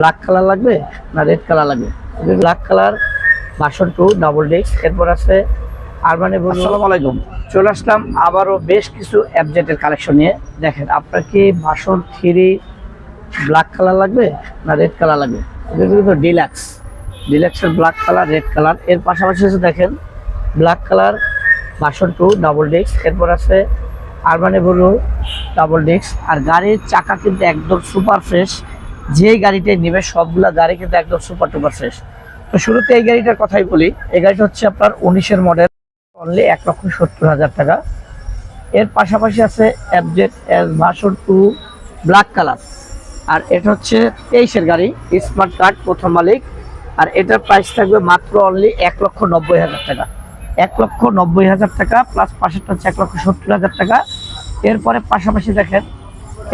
Black colour লাগবে না red colour লাগবে? Black colour version two double disc এরপর আছে আরবানে আসসালামু আলাইকুম। চলে আসলাম আবারও বেশ কিছু অ্যাবজেটের কালেকশন নিয়ে। দেখেন আপনার কি ভার্সন থ্রি ব্ল্যাক কালার লাগবে না রেড কালার লাগবে? কিন্তু ডিলাক্স ডিলাক্সের ব্ল্যাক কালার রেড কালারের পাশাপাশি আছে দেখেন black colour version two double disc এরপর আছে আরবানে ব্লু ডাবল ডিস্ক আর গাড়ির চাকা কিন্তু একদম সুপার ফ্রেশ যেই গাড়িটাই নেবে, সবগুলা গাড়ি কিন্তু একদম সুপার টুপার ফ্রেশ তো শুরুতে এই গাড়িটার কথাই বলি, এই গাড়িটা হচ্ছে আপনার উনিশের মডেল অনলি এক লক্ষ সত্তর হাজার টাকা। এর পাশাপাশি আছে অ্যাবজেট ভার্সন টু ব্ল্যাক কালার আর এটা হচ্ছে তেইশের গাড়ি স্মার্ট কার্ড প্রথম মালিক। আর এটার প্রাইস থাকবে মাত্র অনলি এক লক্ষ নব্বই হাজার টাকা। এক লক্ষ নব্বই হাজার টাকা প্লাস পাশেরটা হচ্ছে এক লক্ষ সত্তর হাজার টাকা। এরপরে পাশাপাশি দেখেন,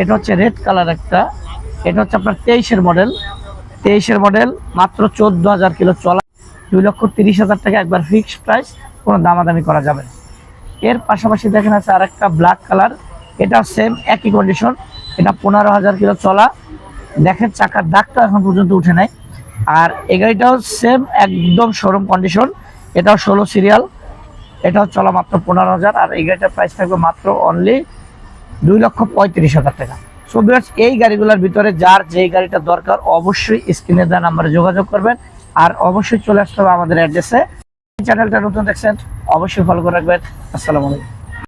এটা হচ্ছে রেড কালার একটা। এটা হচ্ছে আপনার তেইশের মডেল তেইশের মডেল মাত্র চোদ্দ হাজার কিলো চলা। দুই লক্ষ তিরিশ হাজার টাকা একবার ফিক্সড প্রাইস কোনো দামাদামি করা যাবে। এর পাশাপাশি দেখেন আছে আর একটা ব্ল্যাক কালার এটা সেম একই কন্ডিশন এটা পনেরো হাজার কিলো চলা। দেখেন চাকার দাগটা এখন পর্যন্ত উঠে নাই। আর এই গাড়িটাও সেম একদম শোরুম কন্ডিশন এটাও ষোলো সিরিয়াল এটাও চলা মাত্র পনেরো হাজার। আর এই গাড়িটার প্রাইস থাকবে মাত্র অনলি দুই লক্ষ পঁয়ত্রিশ হাজার টাকা। সো এই গাড়িগুলোর ভিতরে যার যেই গাড়িটা দরকার অবশ্যই স্ক্রিনে দেওয়া নাম্বারে যোগাযোগ করবেন। আর অবশ্যই চলে আসতে হবে আমাদের অ্যাড্রেসে চ্যানেলটা নতুন দেখছেন, অবশ্যই ফলো করে রাখবেন। আসসালামু আলাইকুম।